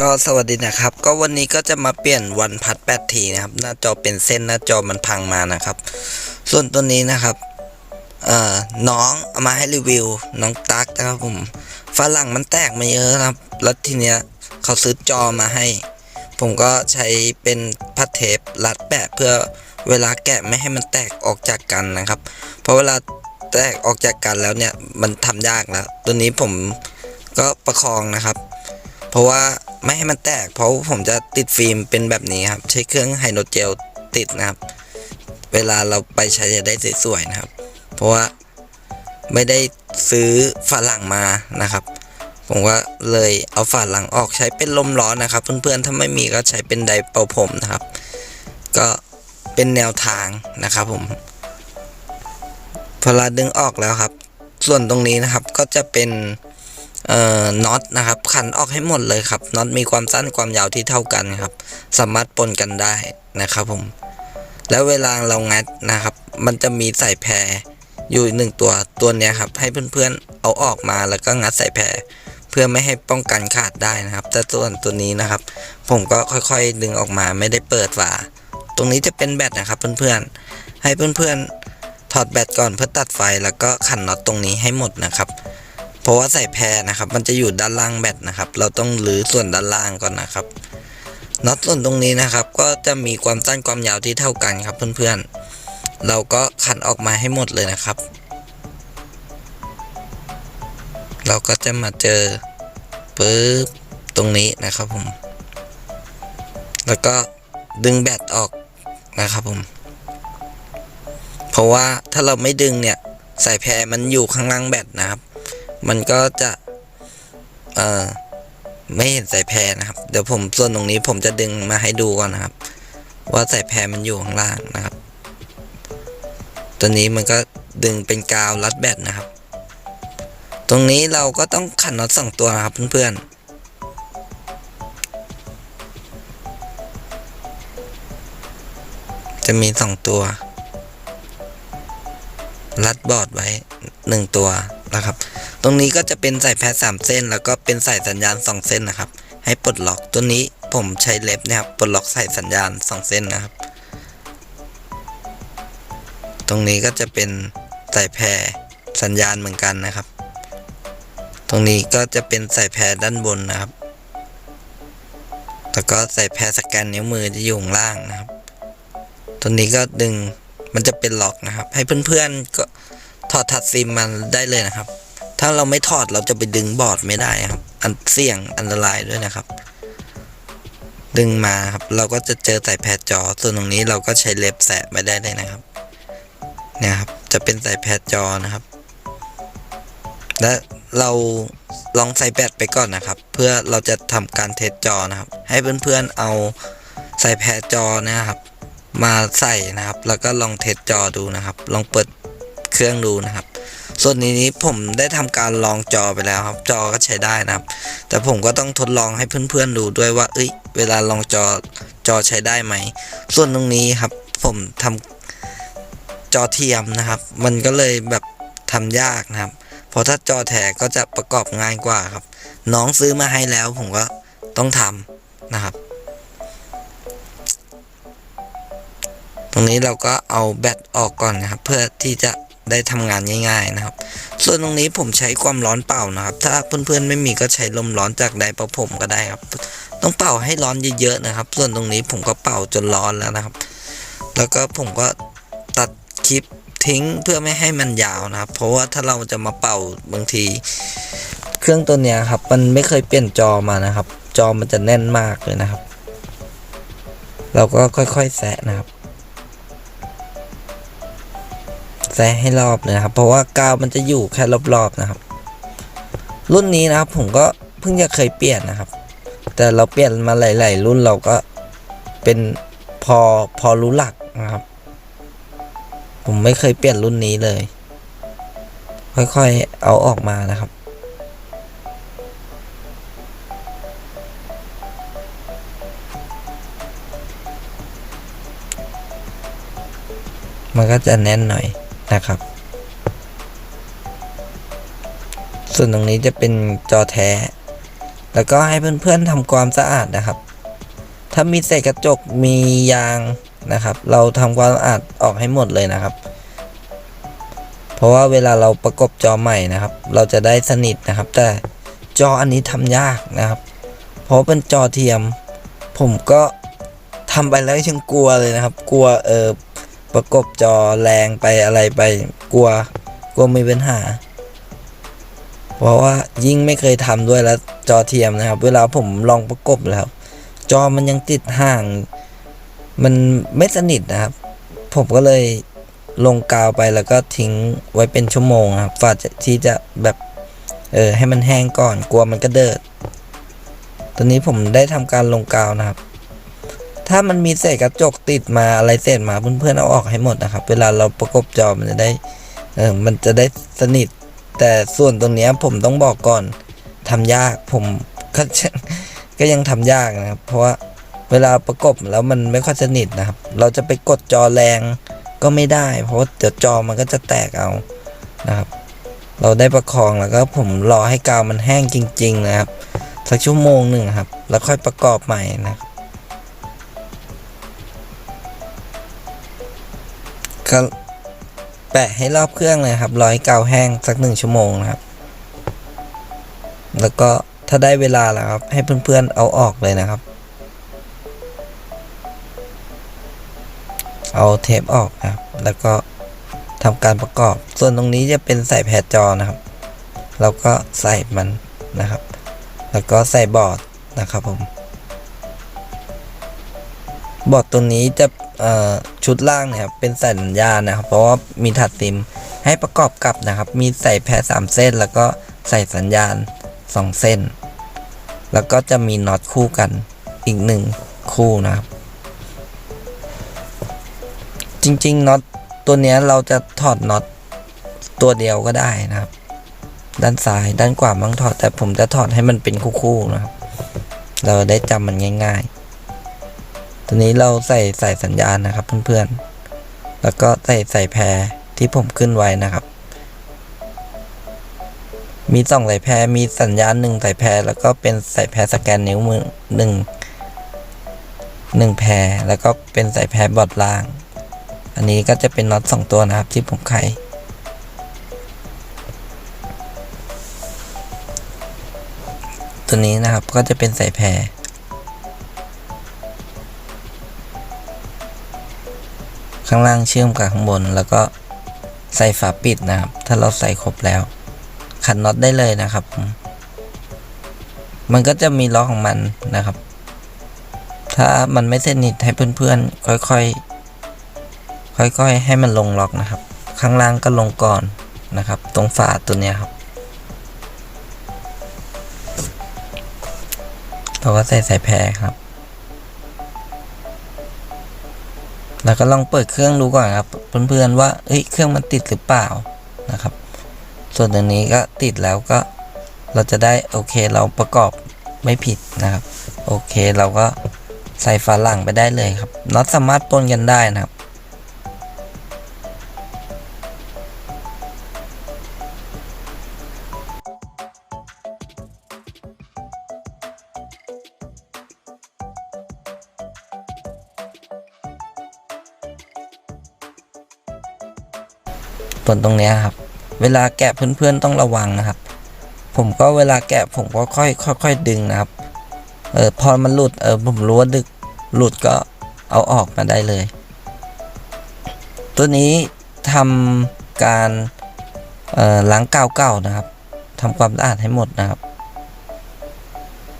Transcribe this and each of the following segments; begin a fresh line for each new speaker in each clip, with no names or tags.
ก็สวัสดีนะครับ ก็วันนี้ก็จะมาเปลี่ยนวันพัดแปดทีนะครับ หน้าจอเป็นเส้นหน้าจอมันพังมานะครับ ส่วนตัวนี้นะครับเอ่อน้องเอามาให้รีวิว น้องตั๊กนะครับผมฝรั่งมันแตกมาเยอะนะครับ แล้วทีเนี้ยเขาซื้อจอมาให้ ผมก็ใช้เป็นพัดเทปรัดแปะเพื่อเวลาแกะไม่ให้มันแตกออกจากกันนะครับ เพราะเวลาแตกออกจากกันแล้วเนี่ยมันทำยากแล้ว ตัวนี้ผมก็ประคองนะครับ เพราะว่า ไม่ให้มันแตก เพราะผมจะติดฟิล์มเป็นแบบนี้ครับ ใช้เครื่องไฮโดรเจลติดนะครับ เวลาเราไปใช้จะได้สวยๆนะครับ เพราะว่าไม่ได้ซื้อฝาหลังมานะครับ ผมก็เลยเอาฝาหลังออกใช้เป็นลมร้อนนะครับ เพื่อนๆถ้าไม่มีก็ใช้เป็นไดร์เป่าผมนะครับ ก็เป็นแนวทางนะครับผมพอเราดึงออกแล้วครับ ส่วนตรงนี้นะครับก็จะเป็น เอ่อน็อตนะครับขันออกให้หมดเลยครับน็อตมีความสั้นความยาวที่เท่ากันครับ สามารถปนกันได้นะครับผม แล้วเวลาเรางัดนะครับ มันจะมีสายแพรอยู่หนึ่งตัวตัวเนี้ยครับ ให้เพื่อนๆเอาออกมาแล้วก็งัดสายแพรเพื่อไม่ให้ป้องกันขาดได้นะครับ แต่ส่วนตัวนี้นะครับ ผมก็ค่อยๆดึงออกมาไม่ได้เปิดฝาตรงนี้จะเป็นแบตนะครับเพื่อนๆให้เพื่อนๆถอดแบตก่อนเพื่อตัดไฟแล้วก็ขันน็อตตรงนี้ให้หมดนะครับ เพราะว่าใส่แพรนะครับ มันจะอยู่ด้านล่างแบตนะครับ เราต้องรื้อส่วนด้านล่างก่อนนะครับน็อตส่วนตรงนี้นะครับ ก็จะมีความสั้นความยาวที่เท่ากันครับเพื่อนๆ เราก็ขันออกมาให้หมดเลยนะครับ เราก็จะมาเจอปึ๊บตรงนี้นะครับผม แล้วก็ดึงแบตออกนะครับผม เพราะว่าถ้าเราไม่ดึงเนี่ยสายแพรมันอยู่ข้างล่างแบตนะครับ มันก็จะเอ่อไม่เห็นสายแพรนะครับ เดี๋ยวผมส่วนตรงนี้ผมจะดึงมาให้ดูก่อนนะครับ ว่าสายแพรมันอยู่ข้างล่างนะครับ ตัวนี้มันก็ดึงเป็นกาวรัดแบตนะครับ ตรงนี้เราก็ต้องขันน็อตสองตัวนะครับเพื่อนๆจะมีสองตัว รัดบอร์ดไว้หนึ่งตัวนะครับ ตรงนี้ก็จะเป็นสายแพรสามเส้น แล้วก็เป็นสายสัญญาณสองเส้นนะครับ ให้ปลดล็อกตัวนี้ผมใช้เล็บนะครับปลดล็อกสายสัญญาณสองเส้นนะครับ ตรงนี้ก็จะเป็นสายแพรสัญญาณเหมือนกันนะครับ ตรงนี้ก็จะเป็นสายแพรด้านบนนะครับแล้วก็สายแพรสแกนนิ้วมือจะอยู่ข้างล่างนะครับ ตัวนี้ก็ดึงมันจะเป็นล็อกนะครับ ให้เพื่อนๆก็ถอดทัดซิมมันได้เลยนะครับ ถ้าเราไม่ถอดเราจะไปดึงบอร์ดไม่ได้ครับ อันเสี่ยงอันตรายด้วยนะครับ ดึงมาครับเราก็จะเจอสายแพรจอ ส่วนตรงนี้เราก็ใช้เล็บแสะไปได้เลยนะครับ เนี่ยครับ จะเป็นสายแพรจอนะครับ และเราลองใส่แบตไปก่อนนะครับ เพื่อเราจะทำการเทสจอนะครับ ให้เพื่อนๆเอาใส่แพรจอนะครับ มาใส่นะครับ แล้วก็ลองเทสจอดูนะครับ ลองเปิดเครื่องดูนะครับ ส่วนนี้ผมได้ทำการลองจอไปแล้วครับ จอก็ใช้ได้นะครับ แต่ผมก็ต้องทดลองให้เพื่อนๆดูด้วยว่า เอ้ย เวลาลองจอจอใช้ได้ไหม ส่วนตรงนี้ครับผมทำจอเทียมนะครับ มันก็เลยแบบทำยากนะครับ เพราะถ้าจอแถก็จะประกอบง่ายกว่าครับ น้องซื้อมาให้แล้วผมก็ต้องทำนะครับ ตรงนี้เราก็เอาแบตออกก่อนนะครับ เพื่อที่จะ ได้ทำงานง่ายๆนะครับ ส่วนตรงนี้ผมใช้ความร้อนเป่านะครับ ถ้าเพื่อนๆไม่มีก็ใช้ลมร้อนจากไดร์เป่าผมก็ได้ครับ ต้องเป่าให้ร้อนเยอะๆนะครับ ส่วนตรงนี้ผมก็เป่าจนร้อนแล้วนะครับ แล้วก็ผมก็ตัดคลิปทิ้งเพื่อไม่ให้มันยาวนะครับ เพราะว่าถ้าเราจะมาเป่าบางที เครื่องตัวเนี้ยครับ มันไม่เคยเปลี่ยนจอมานะครับ จอมันจะแน่นมากเลยนะครับ เราก็ค่อยๆแซะนะครับ แซะให้รอบเลยนะครับ เพราะว่ากาวมันจะอยู่แค่รอบๆนะครับ รุ่นนี้นะครับผมก็เพิ่งจะเคยเปลี่ยนนะครับ แต่เราเปลี่ยนมาหลาย ๆ รุ่นเราก็เป็นพอพอรู้หลักนะครับ ผมไม่เคยเปลี่ยนรุ่นนี้เลย ค่อยๆเอาออกมานะครับมันก็จะแน่นหน่อย นะครับ ส่วนตรงนี้จะเป็นจอแท้ แล้วก็ให้เพื่อนๆทำความสะอาดนะครับ ถ้ามีเศษกระจกมียางนะครับ เราทำความสะอาดออกให้หมดเลยนะครับ เพราะว่าเวลาเราประกบจอใหม่นะครับ เราจะได้สนิทนะครับ แต่จออันนี้ทำยากนะครับ เพราะเป็นจอเทียม ผมก็ทำไปแล้วยังกลัวเลยนะครับ กลัวเออ ประกบจอแรงไปอะไรไป กลัว กลัวมีปัญหา เพราะว่ายิ่งไม่เคยทำด้วยแล้วจอเทียมนะครับ เวลาผมลองประกบแล้วจอมันยังติดห่าง มันไม่สนิทนะครับ ผมก็เลยลงกาวไปแล้วก็ทิ้งไว้เป็นชั่วโมงครับฝาจะที่จะแบบเออให้มันแห้งก่อนกลัวมันก็เดิดตอนนี้ผมได้ทำการลงกาวนะครับ ถ้ามันมีเศษกระจกติดมาอะไรเศษมาเพื่อนๆเอาออกให้หมดนะครับ เวลาเราประกบจอมันจะได้เออมันจะได้สนิท แต่ส่วนตรงนี้ผมต้องบอกก่อนทำยากผมก็ก็ยังทำยากนะครับ เพราะว่าเวลาประกบแล้วมันไม่ค่อยสนิทนะครับ เราจะไปกดจอแรงก็ไม่ได้ เพราะเดี๋ยวจอมันก็จะแตกเอานะครับ เราได้ประคองแล้วก็ผมรอให้กาวมันแห้งจริง ๆ นะครับ สักชั่วโมงหนึ่งครับ แล้วค่อยประกอบใหม่นะครับ ก็แปะให้รอบเครื่องเลยครับรอให้กาแห้งสักหนึ่งชั่วโมงนะครับ แล้วก็ถ้าได้เวลาแล้วครับ ให้เพื่อนๆเอาออกเลยนะครับ เอาเทปออกนะครับ แล้วก็ทำการประกอบ ส่วนตรงนี้จะเป็นใส่แผ่นจอนะครับ เราก็ใส่มันนะครับ แล้วก็ใส่บอร์ดนะครับผมบอร์ดตัวนี้จะ ชุดล่างเนี่ยครับเป็นสัญญาณนะครับ เพราะว่ามีถัดซิมให้ประกอบกับนะครับ มีใส่แพรสามเส้น แล้วก็ใส่สัญญาณสองเส้น แล้วก็จะมีน็อตคู่กันอีกหนึ่งคู่นะครับ จริงๆน็อตตัวเนี้ยเราจะถอดน็อตตัวเดียวก็ได้นะครับ ด้านซ้ายด้านขวามั่งถอดแต่ผมจะถอดให้มันเป็นคู่ๆนะครับ เราได้จำมันง่าย ๆ ตัวนี้เราใส่ใส่สัญญาณนะครับเพื่อนๆ แล้วก็ใส่ใส่แพรที่ผมขึ้นไว้นะครับ มีสองสายแพรมีสัญญาณหนึ่งสายแพรแล้วก็เป็นสายแพรสแกนนิ้วมือหนึ่งหนึ่งแพรแล้วก็เป็นสายแพรบอร์ดล่าง อันนี้ก็จะเป็นน็อตสองตัวนะครับที่ผมไขตัวนี้นะครับก็จะเป็นสายแพร ข้างล่างเชื่อมกับข้างบน แล้วก็ใส่ฝาปิดนะครับ ถ้าเราใส่ครบแล้ว ขันน็อตได้เลยนะครับ มันก็จะมีล็อกของมันนะครับ ถ้ามันไม่สนิทให้เพื่อนๆค่อยๆ ค่อยๆ ให้มันลงล็อกนะครับ ข้างล่างก็ลงก่อนนะครับ ตรงฝาตัวเนี้ยครับเราก็ใส่สายแพรครับ แล้วก็ลองเปิดเครื่องดูก่อนครับเพื่อนๆว่าเอ้ยเครื่องมันติดหรือเปล่านะครับ ส่วนตรงนี้ก็ติดแล้วก็เราจะได้โอเคเราประกอบไม่ผิดนะครับ โอเคเราก็ใส่ฝาหลังไปได้เลยครับน็อตสามารถปนกันได้นะครับ ส่วนตรงนี้ครับ เวลาแกะเพื่อนๆต้องระวังนะครับ ผมก็เวลาแกะผมก็ค่อยค่อยๆดึงนะครับ เออพอมันหลุดเออผมรู้ว่าดึกหลุดก็เอาออกมาได้เลย ตัวนี้ทำการเออล้างกาวเก่านะครับทำความสะอาดให้หมดนะครับ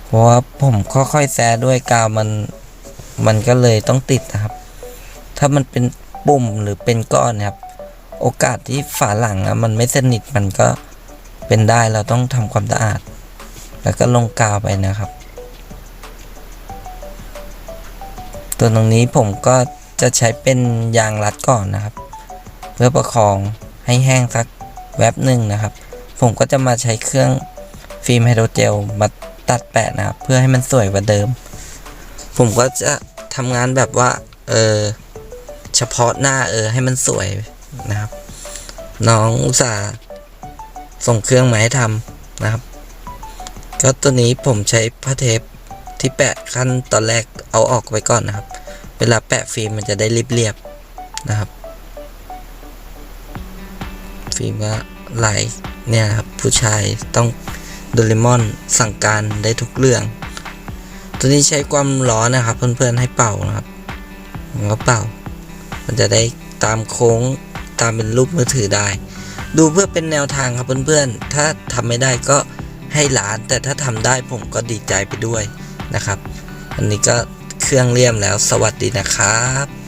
เพราะว่าผมค่อยๆแซะด้วยกาวมันมันก็เลยต้องติดนะครับ ถ้ามันเป็นปุ่มหรือเป็นก้อนนะครับ โอกาสที่ฝาหลังอะมันไม่สนิทมันก็เป็นได้เราต้องทำความสะอาด แล้วก็ลงกาวไปนะครับ ตัวตรงนี้ผมก็จะใช้เป็นยางรัดก่อนนะครับ เพื่อประคองให้แห้งสักแวบหนึ่งนะครับ ผมก็จะมาใช้เครื่องฟิล์มไฮโดรเจลมาตัดแปะนะครับ เพื่อให้มันสวยกว่าเดิม ผมก็จะทำงานแบบว่า เออ เฉพาะหน้าเออ ให้มันสวย นะครับ น้องอุตส่าห์ส่งเครื่องมาให้ทำนะครับ ก็ตัวนี้ผมใช้ผ้าเทปที่แปะขั้นตอนแรกเอาออกไว้ก่อนนะครับ เวลาแปะฟิล์มมันจะได้เรียบๆนะครับ ฟิล์มก็ไหลเนี่ยครับผู้ชายต้องโดเรมอนสั่งการได้ทุกเรื่อง ตัวนี้ใช้ความร้อนนะครับ เพื่อนๆให้เป่านะครับก็เป่า มันจะได้ตามโค้ง ตามเป็นรูปมือถือได้ ดูเพื่อเป็นแนวทางครับเพื่อนๆ ถ้าทำไม่ได้ก็ให้หลาน แต่ถ้าทำได้ผมก็ดีใจไปด้วยนะครับ อันนี้ก็เครื่องเลี่ยมแล้วสวัสดีนะครับ